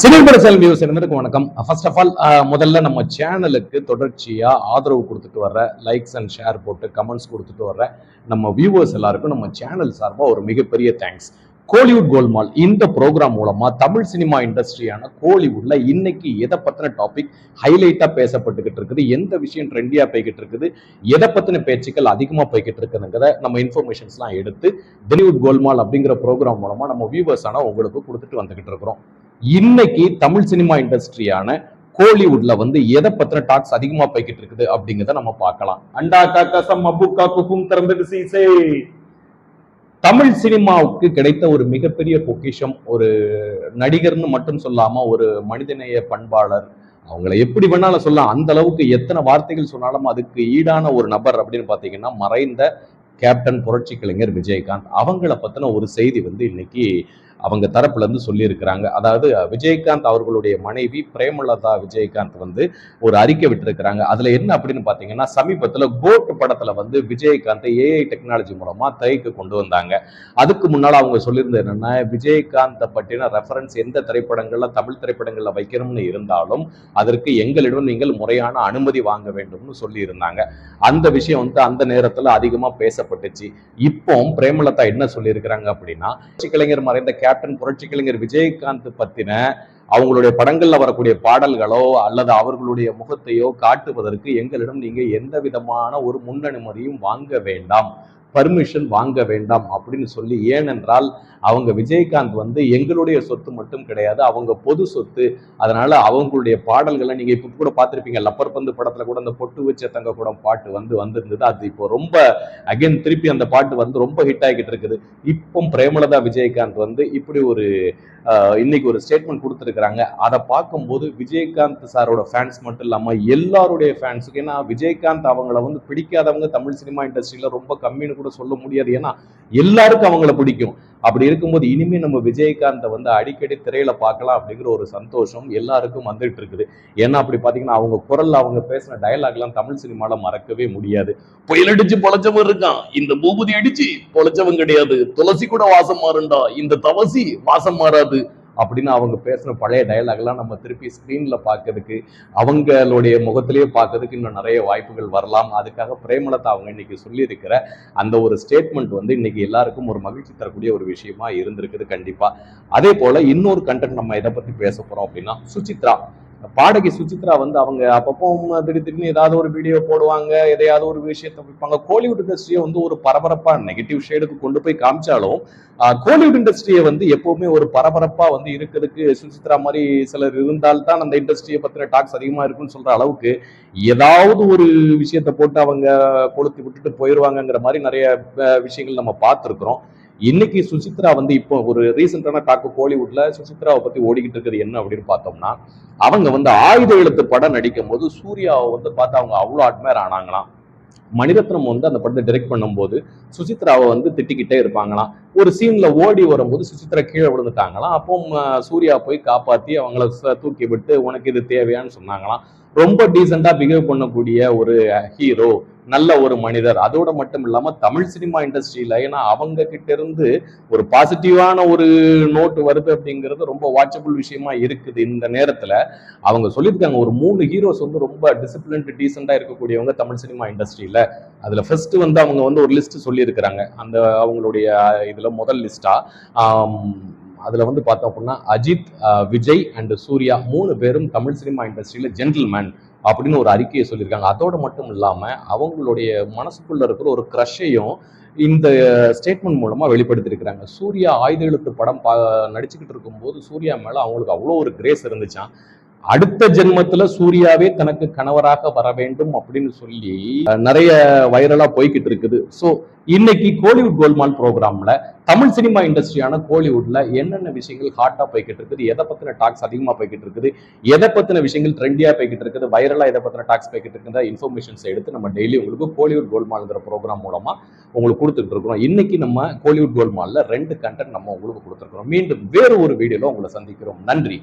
சினிபரசல் news என்பதற்கு வணக்கம். First of all முதல்ல நம்ம சேனலுக்கு தொடர்ச்சியா ஆதரவு கொடுத்துட்டு வர்ற லைக்ஸ் அண்ட் ஷேர் போட்டு கமெண்ட்ஸ் கொடுத்துட்டு வர்ற நம்ம வியூவர்ஸ் எல்லாருக்கும் நம்ம சேனல் சார்பாக ஒரு மிகப்பெரிய தேங்க்ஸ் கோலிவுட் கோல்மால் இந்த ப்ரோக்ராம் மூலமா தமிழ் சினிமா இண்டஸ்ட்ரியான கோலிவுட்ல இன்னைக்கு எதை பத்தின டாபிக் ஹைலைட்டா பேசப்பட்டுக்கிட்டு இருக்குது. எந்த விஷயம் ட்ரெண்டியா போய்கிட்டு இருக்குது? எதை பத்தின பேச்சுக்கள் அதிகமா போய்கிட்டு இருக்குதுங்கிற நம்ம இன்ஃபர்மேஷன்ஸ்லாம் எடுத்து பெலிவுட் கோல்மால் அப்படிங்கிற ப்ரோக்ராம் மூலமா நம்ம வியூவர்ஸ் ஆனா உங்களுக்கு கொடுத்துட்டு வந்துகிட்டு இருக்கிறோம். இன்னைக்கு தமிழ் சினிமா இண்டஸ்ட்ரியான கோலிவுட்ல வந்து எதை பத்தின டாக்ஸ் அதிகமா போய்கிட்டு இருக்குது அப்படிங்கிறத நம்ம பார்க்கலாம். அண்டா காக்கா சம் அபுக்கா குக்கும் திறந்துட்டு சீசே. தமிழ் சினிமாவுக்கு கிடைத்த ஒரு மிகப்பெரிய பொக்கிஷம் ஒரு நடிகர்னு மட்டும் சொல்லாம ஒரு மனிதநேய பண்பாளர். அவங்கள எப்படி வேணாலும் சொல்லலாம். அந்த அளவுக்கு எத்தனை வார்த்தைகள் சொன்னாலும் அதுக்கு ஈடான ஒரு நபர் அப்படின்னு பாத்தீங்கன்னா மறைந்த கேப்டன் புரட்சி கலைஞர் விஜயகாந்த். அவங்கள பத்தின ஒரு செய்தி வந்து இன்னைக்கு அவங்க தரப்புல இருந்து சொல்லியிருக்கிறாங்க. அதாவது விஜயகாந்த் அவர்களுடைய மனைவி பிரேமலதா விஜயகாந்த் வந்து ஒரு அறிக்கை விட்டுருக்கிறாங்க. அதுல என்ன அப்படின்னு பாத்தீங்கன்னா சமீபத்துல கோட் படத்துல வந்து விஜயகாந்த் ஏஐ டெக்னாலஜி மூலமா திரைக்கு கொண்டு வந்தாங்க. அதுக்கு முன்னால அவங்க சொல்லியிருந்தது என்னன்னா விஜயகாந்தை பற்றின ரெஃபரன்ஸ் எந்த திரைப்படங்கள்ல தமிழ் திரைப்படங்கள்ல வைக்கணும்னு இருந்தாலும் அதற்கு எங்களிடம் நீங்கள் முறையான அனுமதி வாங்க வேண்டும்னு சொல்லியிருந்தாங்க. அந்த விஷயம் வந்து அந்த நேரத்துல அதிகமா பேசப்பட்டுச்சு. இப்போ பிரேமலதா என்ன சொல்லியிருக்கிறாங்க அப்படின்னா கலைஞர் மறைந்த கேப்டன் புரட்சி கலைஞர் விஜயகாந்த் பத்தின அவங்களுடைய படங்கள்ல வரக்கூடிய பாடல்களோ அல்லது அவர்களுடைய முகத்தையோ காட்டுவதற்கு எங்களிடம் நீங்க எந்த விதமான ஒரு முன்னனுமதியும் வாங்க வேண்டாம். பர்மிஷன் வாங்க வேண்டாம் அப்படின்னு சொல்லி ஏனென்றால் அவங்க விஜயகாந்த் வந்து எங்களுடைய சொத்து மட்டும் கிடையாது அவங்க பொது சொத்து. அதனால அவங்களுடைய பாடல்களை நீங்க இப்ப கூட பார்த்துருப்பீங்க லப்பர் பந்து படத்துல கூட அந்த பொட்டு வச்ச தங்க கூட பாட்டு வந்து வந்திருந்தது. அது இப்போ ரொம்ப அகைன் திருப்பி அந்த பாட்டு வந்து ரொம்ப ஹிட் ஆகிட்டு இருக்குது. இப்போ பிரேமலதா விஜயகாந்த் வந்து இப்படி ஒரு இன்னைக்கு ஒரு ஸ்டேட்மெண்ட் கொடுத்துருக்காங்க அதை பார்க்கும்போது விஜயகாந்த் சாரோட ஃபேன்ஸ் மட்டும் இல்லாம எல்லாருடைய ஃபேன்ஸுக்கு ஏன்னா விஜயகாந்த் அவங்கள வந்து பிடிக்காதவங்க தமிழ் சினிமா இண்டஸ்ட்ரியில ரொம்ப கம்மின்னு கூட சொல்ல முடியாது. ஏன்னா எல்லாருக்கும் அவங்கள பிடிக்கும். அப்படி இருக்கும்போது இனிமே நம்ம விஜயகாந்தை வந்து அடிக்கடி திரையில பார்க்கலாம் அப்படிங்கிற ஒரு சந்தோஷம் எல்லாருக்கும் வந்துட்டு இருக்குது. ஏன்னா அப்படி பாத்தீங்கன்னா அவங்க குரல்ல அவங்க பேசின டயலாக்லாம் தமிழ் சினிமால மறக்கவே முடியாது. புயல் அடிச்சு பொழைச்சவன் இருக்கான். இந்த பூபதி அடிச்சு பொழைச்சவன் கிடையாது. துளசி கூட வாசம் மாறுண்டா இந்த தவசி வாசம் மாறாது. அப்படின்னு அவங்க பேசின பழைய டயலாக்லாம் நம்ம திருப்பி ஸ்க்ரீன்ல பார்க்கறதுக்கு அவங்களுடைய முகத்திலேயே பார்க்கறதுக்கு இன்னும் நிறைய வாய்ப்புகள் வரலாம். அதுக்காக பிரேமலதா அவங்க இன்னைக்கு சொல்லியிருக்கிற அந்த ஒரு ஸ்டேட்மெண்ட் வந்து இன்னைக்கு எல்லாருக்கும் ஒரு மகிழ்ச்சி தரக்கூடிய ஒரு விஷயமா இருந்திருக்குது கண்டிப்பா. அதே போல இன்னொரு கண்டென்ட் நம்ம இதை பத்தி பேச போறோம் அப்படின்னா சுசித்ரா. பாடகி சுசித்ரா வந்து அவங்க அப்பப்போ திடீர் திடீர்னு ஏதாவது ஒரு வீடியோ போடுவாங்க எதையாவது ஒரு விஷயத்தை வைப்பாங்க. கோலிவுட் இண்டஸ்ட்ரியை வந்து ஒரு பரபரப்பா நெகட்டிவ் ஷேடுக்கு கொண்டு போய் காமிச்சாலும் கோலிவுட் இண்டஸ்ட்ரியை வந்து எப்பவுமே ஒரு பரபரப்பா வந்து இருக்கிறதுக்கு சுசித்ரா மாதிரி சிலர் இருந்தால்தான் அந்த இண்டஸ்ட்ரியை பத்தின டாக்ஸ் அதிகமா இருக்குன்னு சொல்ற அளவுக்கு ஏதாவது ஒரு விஷயத்தை போட்டு அவங்க கொளுத்தி விட்டுட்டு போயிடுவாங்கங்கிற மாதிரி நிறைய விஷயங்கள் நம்ம பார்த்துருக்குறோம். இன்னைக்கு சுசித்ரா வந்து இப்போ ஒரு ரீசெண்டான டாக்கு கோலிவுட்ல சுசித்ராவை பத்தி ஓடிக்கிட்டு இருக்கிறது என்ன அப்படின்னு பார்த்தோம்னா அவங்க வந்து ஆயுத எழுத்து படம் நடிக்கும் போது சூர்யாவை வந்து பார்த்து அவங்க அவ்வளோ அட்மையர் ஆனாங்களாம். மணிரத்னம் வந்து அந்த படத்தை டைரக்ட் பண்ணும்போது சுசித்ராவை வந்து திட்டிக்கிட்டே இருப்பாங்களாம். ஒரு சீன்ல ஓடி வரும்போது சுசித்ரா கீழே விழுந்துட்டாங்களாம். அப்போ சூர்யா போய் காப்பாத்தி அவங்கள தூக்கி விட்டு உனக்கு இது தேவையான்னு சொன்னாங்களாம். ரொம்ப டீசெண்டா பிஹேவ் பண்ணக்கூடிய ஒரு ஹீரோ நல்ல ஒரு மனிதர். அதோட மட்டும் இல்லாம தமிழ் சினிமா இண்டஸ்ட்ரியில ஏன்னா அவங்க கிட்ட இருந்து ஒரு பாசிட்டிவான ஒரு நோட்டு வருது அப்படிங்கிறது ரொம்ப வாட்சபிள் விஷயமா இருக்குது இந்த நேரத்துல. அவங்க சொல்லியிருக்காங்க ஒரு மூணு ஹீரோஸ் வந்து ரொம்ப டிசிப்ளின்டு டீசெண்டா இருக்கக்கூடியவங்க தமிழ் சினிமா இண்டஸ்ட்ரியில அதுல ஃபர்ஸ்ட் வந்து அவங்க வந்து ஒரு லிஸ்ட் சொல்லியிருக்கிறாங்க. அந்த அவங்களுடைய இதுல முதல் லிஸ்டா அதில் வந்து பார்த்தோம் அப்படின்னா அஜித் விஜய் அண்ட் சூர்யா மூணு பேரும் தமிழ் சினிமா இண்டஸ்ட்ரியில் ஜென்டில்மேன் அப்படின்னு ஒரு அறிக்கையை சொல்லியிருக்காங்க. அதோட மட்டும் இல்லாம அவங்களுடைய மனசுக்குள்ள இருக்கிற ஒரு க்ரஷையும் இந்த ஸ்டேட்மெண்ட் மூலமா வெளிப்படுத்தியிருக்கிறாங்க. சூர்யா ஆயுத எழுத்து படம் பா நடிச்சுக்கிட்டு இருக்கும்போது சூர்யா மேல அவங்களுக்கு அவ்வளோ ஒரு கிரேஸ் இருந்துச்சான் அடுத்த ஜென்மத்துல சூர்யாவே தனக்கு கணவராக வர வேண்டும் அப்படின்னு சொல்லி நிறைய வைரலா போய்கிட்டு இருக்குது. ஸோ இன்னைக்கு கோலிவுட் கோல்மால் ப்ரோக்ராம்ல தமிழ் சினிமா இண்டஸ்ட்ரியான கோலிவுட்ல என்னென்ன விஷயங்கள் ஹாட்டா போய்கிட்டு இருக்குது எதை பத்தின டாக்ஸ் அதிகமா போய்கிட்டு இருக்குது எதை பத்தின விஷயங்கள் ட்ரெண்டியா போய்கிட்டு இருக்குது வைரலா எதை பத்தின டாக்ஸ் போய்கிட்டு இருக்கிற இன்ஃபர்மேஷன்ஸ் எடுத்து நம்ம டெய்லி உங்களுக்கு கோலிவுட் கோல்மால்ங்கிற ப்ரோக்ராம் மூலமா உங்களுக்கு கொடுத்துட்டு இருக்கிறோம். இன்னைக்கு நம்ம கோலிவுட் கோல்மால்ல ரெண்டு கண்டென்ட் நம்ம உங்களுக்கு கொடுத்துருக்கிறோம். மீண்டும் வேறு ஒரு வீடியோல உங்களை சந்திக்கிறோம். நன்றி.